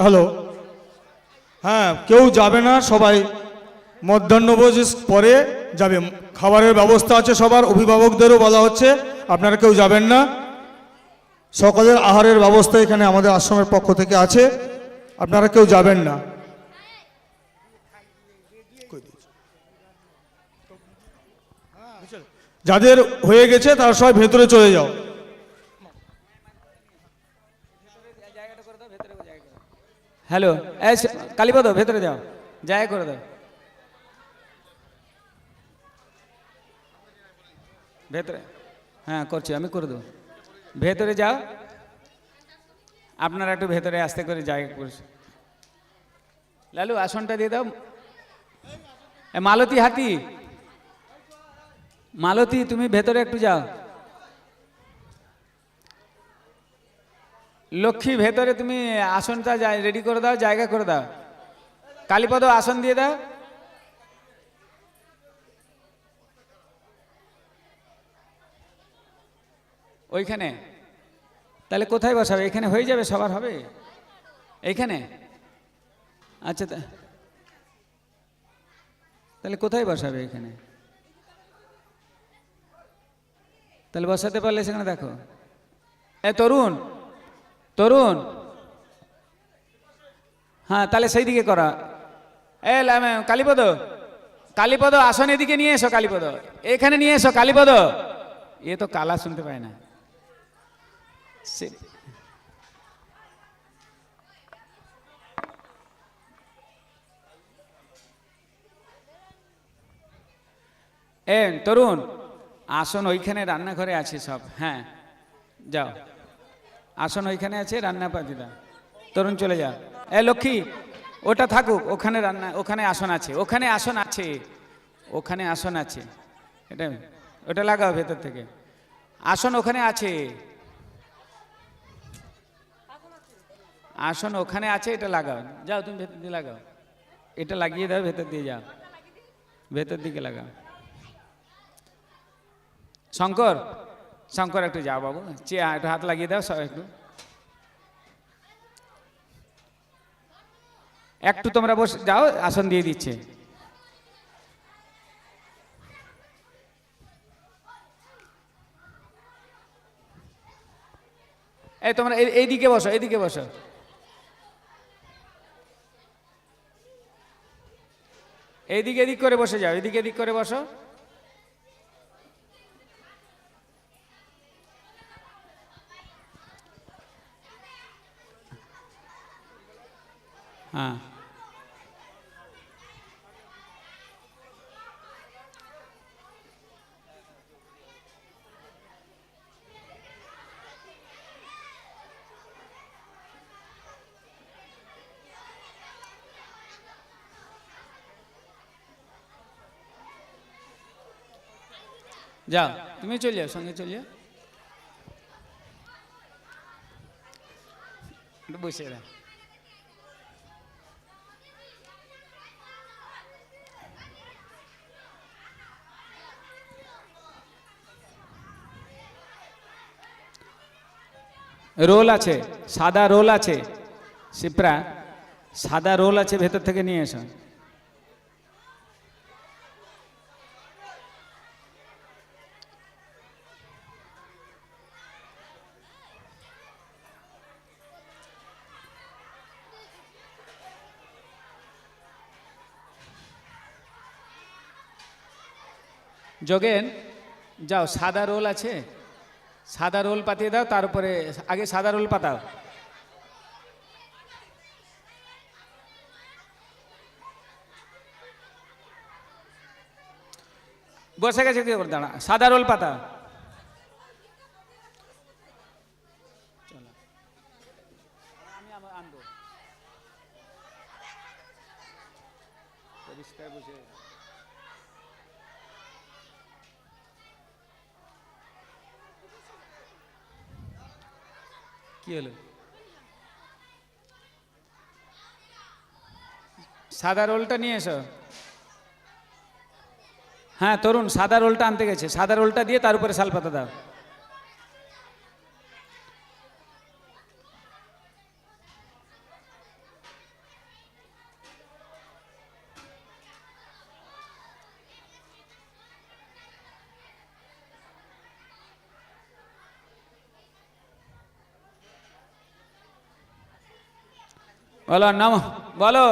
Hello. হ্যাঁ কেউ যাবে না, সবাই মধ্যাহ্নভোজ পরে যাবে। খাবারের ব্যবস্থা আছে সবার, অভিভাবকদেরও বলা হচ্ছে, আপনারা কেউ যাবেন না। সকলের আহারের ব্যবস্থা এখানে আমাদের আশ্রমের পক্ষ থেকে আছে, আপনারা কেউ যাবেন না। যাদের হয়ে গেছে তারা সবাই ভেতরে চলে যাও। হ্যালো কালীপদ, ভেতরে যাও। জায়গা করে দাও। ভেতরে হ্যাঁ করছি, আমি করে দেবো। ভেতরে যাও। আপনারা একটু ভেতরে আসতে করে জায়গা করছি। লালু, আসনটা দিয়ে দাও। মালতী হাতি। মালতী, তুমি ভেতরে একটু যাও। লক্ষ্মী ভেতরে তুমি আসনটা রেডি করে দাও, জায়গা করে দাও। কালীপদ আসন দিয়ে দাও। ওইখানে। তাহলে কোথায় বসাবে? এখানে হয়ে যাবে, সবার হবে? এইখানে আচ্ছা তাহলে কোথায় বসাবে এখানে? তাহলে বসাতে পারলে সেখানে দেখো। এ তরুণ তরুণ। হ্যাঁ তাহলে সেই দিকে করা। এ কালীপদ। কালীপদ, আসন এদিকে নিয়ে এসো, কালীপদ। এখানে নিয়ে এসো, কালীপদ। এ তো কালা শুনতে পায় না। এ, তরুণ, আসন ওইখানে রান্নাঘরে আছে সব। হ্যাঁ যাও। আসন ওইখানে আছে, রান্না পাতি দাও তরুণ চলে যা। এ লক্ষ্মী, ওটা থাকুক, ওখানে রান্না, ওখানে আসন আছে, ওখানে আসন আছে, ওখানে আসন আছে। এটা, ওটা লাগাও ভেতর থেকে। আসন ওখানে আছে। আসন ওখানে আছে, এটা লাগাও। যাও তুমি ভেতর দিয়ে লাগাও। এটা লাগিয়ে দাও, ভেতর দিয়ে যাও। ভেতর দিকে লাগাও। শঙ্কর শঙ্কর একটু যাও বাবু। চে একটু হাত লাগিয়ে দাও, সব একটু। একটু তোমরা বসে, যাও, আসন দিয়ে দিচ্ছে। এই তোমরা এই- এইদিকে বসো এইদিকে বসো। এইদিকে এদিক করে বসে যাও এদিকে এদিক করে বসো। হ্যাঁ যাও তুমি চলে যাও সঙ্গে চলে যাও একটু বসে দাও রোল আছে, সাদা রোল আছে। সিপ্রা সাদা রোল আছে ভেতর থেকে নিয়ে এসো। যোগেন, যাও, সাদা রোল আছে। সাদা রোল পাতিয়ে দাও তার উপরে আগে সাদা রোল পাতাও। বসে গেছে কি করে দাঁড়া, সাদা রোল আনব। পরিষ্কার বসে কি হলো? সাদা রোলটা নিয়ে এসো। হ্যাঁ তরুণ, সাদা রোলটা আনতে গেছে। সাদা রোলটা দিয়ে তার উপরে শাল পাতা দাও। বলো, নাম, বলো।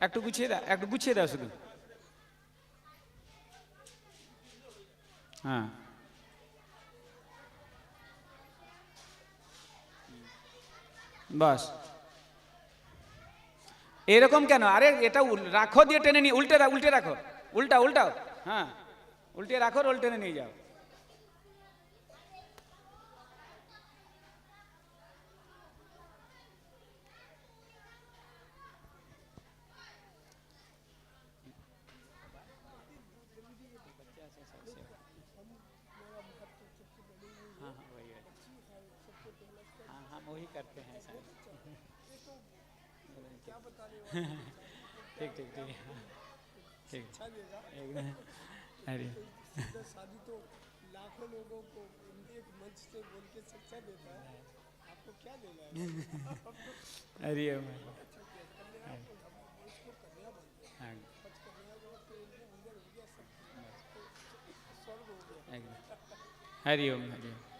একটু গুছিয়ে দাও, একটু গুছিয়ে দাও শুধু। হ্যাঁ। বাস। এরকম কেন? আরে, এটা রাখো দিয়ে টেনে নিয়ে, উল্টে উল্টে রাখো। উল্টা উল্টাও। হ্যাঁ। উল্টে রাখো, রোল টেনে নিয়ে যাও। ठीक ठीक ठीक। ठीक। एकदम अरे। शादी तो लाखों लोगों को एक मंच से बोल के शिक्षा देता है। आपको क्या देना है? अरे एकदम हरिओम हरिओम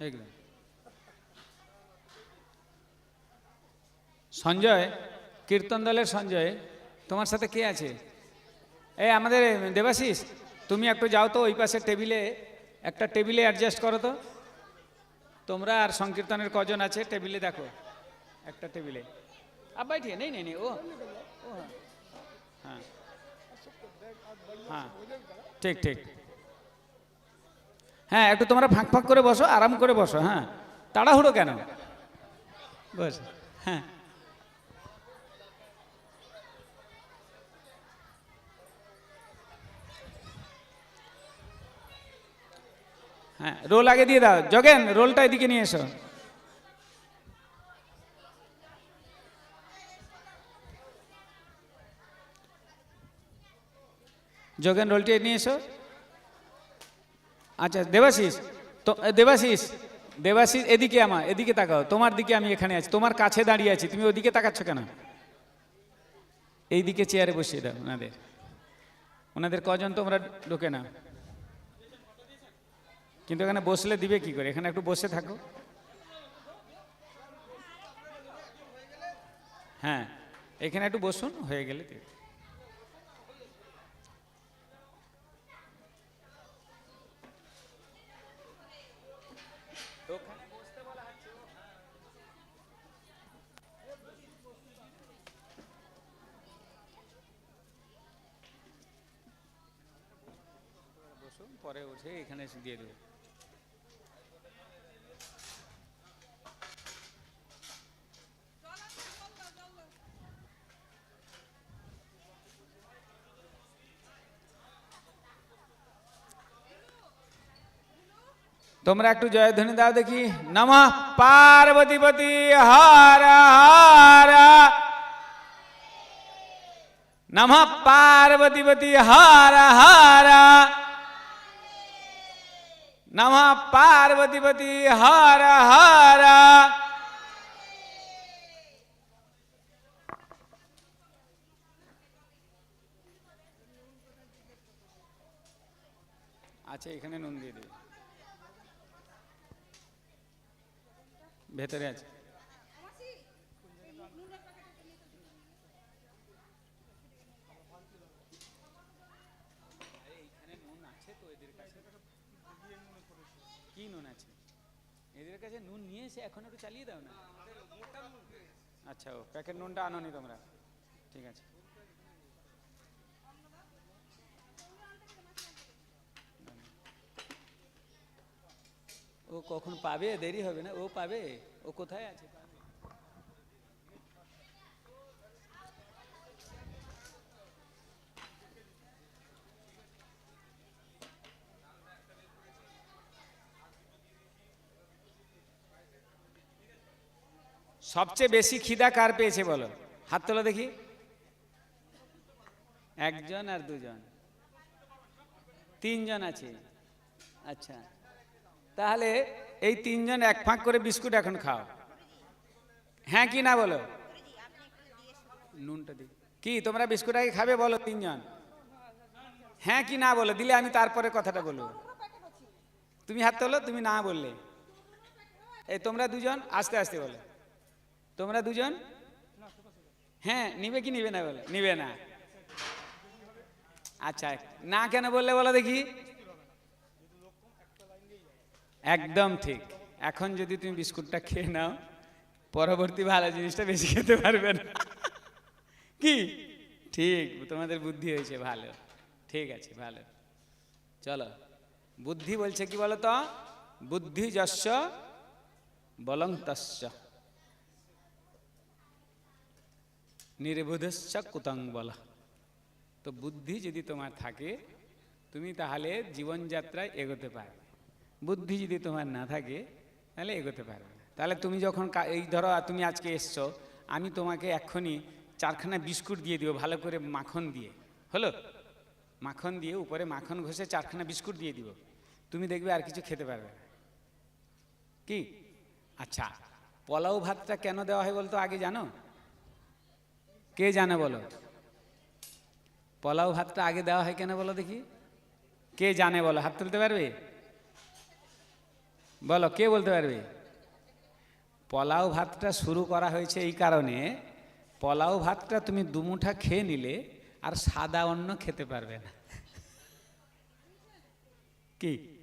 একদম সঞ্জয় কীর্তন দলের সঞ্জয় তোমার সাথে কে আছে এই আমাদের দেবাশিস তুমি একটু যাও তো ওই পাশে টেবিলে একটা টেবিলে অ্যাডজাস্ট করো তো তোমরা আর সংকীর্তনের কজন আছে টেবিলে দেখো একটা টেবিলে আব बैठिए नहीं नहीं नहीं वो वो हाँ हाँ ঠিক ঠিক হ্যাঁ একটু তোমরা ফাঁক ফাঁক করে বসো, আরাম করে বসো হ্যাঁ। তাড়াহুড়ো কেন? বস হ্যাঁ। হ্যাঁ রোল আগে দিয়ে দাও। জগেন, রোলটা এদিকে নিয়ে এসো। যোগেন রোলটি নিয়ে এসো। আচ্ছা দেবাশিস, তো দেবাশিস দেবাশিস, এদিকে আমার, এদিকে তাকাও, তোমার দিকে আমি এখানে আছি, তোমার কাছে দাঁড়িয়ে আছি, তুমি ওদিকে তাকাচ্ছ কেন? এইদিকে চেয়ারে বসিয়ে দাও, ওনাদের। ওনাদের কজন তোমরা ঢোকে না কিন্তু এখানে বসলে দিবে কি করে? এখানে একটু বসে থাকো। হ্যাঁ এখানে একটু বসুন, হয়ে গেলে দিবে। বসুন পরে উঠে এখানে এসে দিয়ে দেবো তোমরা একটু জয়ধ্বনি দাও দেখি নম পার্বতীপতি হার হার নম পার্বতীপতি হার হার নম পার্বতীপতি হার হার আচ্ছা এখানে নুন দিয়ে দেবে ভেতরে আছে কি নুন আছে? এদের কাছে নুন নিয়ে এসে এখন একটু চালিয়ে দাও না। আচ্ছা ও, প্যাকেট নুনটা আনোনি তোমরা। ঠিক আছে। ও কখন পাবে? দেরি হবে না। ও পাবে? ও কোথায় আছে? সবচেয়ে বেশি খিদা কার পেয়েছে বলো? হাত তোলা দেখি। একজন আর দুজন। তিনজন আছে। আচ্ছা। তাহলে এই তিনজন এক ফাঁক করে বিস্কুট এখন খাও। হ্যাঁ কি না বলো? নুনটা দি কি, তোমরা বিস্কুট আগে খাবে বলো তিনজন? হ্যাঁ কি না বলো, দিলে আমি তারপরে কথাটা বলব। তুমি হাত তোলো, তুমি না বললে। এই তোমরা দুজন আস্তে আস্তে বলো। তোমরা দুজন? হ্যাঁ নিবে কি নিবে না বলো? নিবে না। আচ্ছা না কেন বললে বলো দেখি। একদম ঠিক। এখন যদি তুমি বিস্কুটটা খেয়ে নাও, পরবর্তী ভালো জিনিসটা বেশি খেতে পারবে না। কি? ঠিক, তোমাদের বুদ্ধি হয়েছে, ভালো। ঠিক আছে, ভালো। চলো। বুদ্ধি বলছে কি বলো তো বুদ্ধি যস্য বলং তস্য নির্বুধস্য কুতং বল। তো বুদ্ধি যদি তোমার থাকে, তুমি তাহলে জীবনযাত্রায় এগোতে পারবে। বুদ্ধি যদি তোমার না থাকে, তাহলে এগোতে পারবে তাহলে তুমি যখন এই ধরো তুমি আজকে এসছো, আমি তোমাকে এক্ষুনি চারখানা বিস্কুট দিয়ে দিব, ভালো করে মাখন দিয়ে। হলো? মাখন দিয়ে উপরে মাখন ঘষে চারখানা বিস্কুট দিয়ে দিব। তুমি দেখবে আর কিছু খেতে পারবে না। কি? আচ্ছা পোলাও ভাতটা কেন দেওয়া হয় বলতো আগে জানো? কে জানে বলো? পোলাও ভাতটা আগে দেওয়া হয় কেন বলো দেখি? কে জানে বলো? হাত তুলতে পারবে? বলো, কে বলতে পারবে? পোলাও ভাতটা শুরু করা হয়েছে এই কারণে পোলাও ভাতটা তুমি দুমুঠা খেয়ে নিলে আর সাদা অন্ন খেতে পারবে না। কি?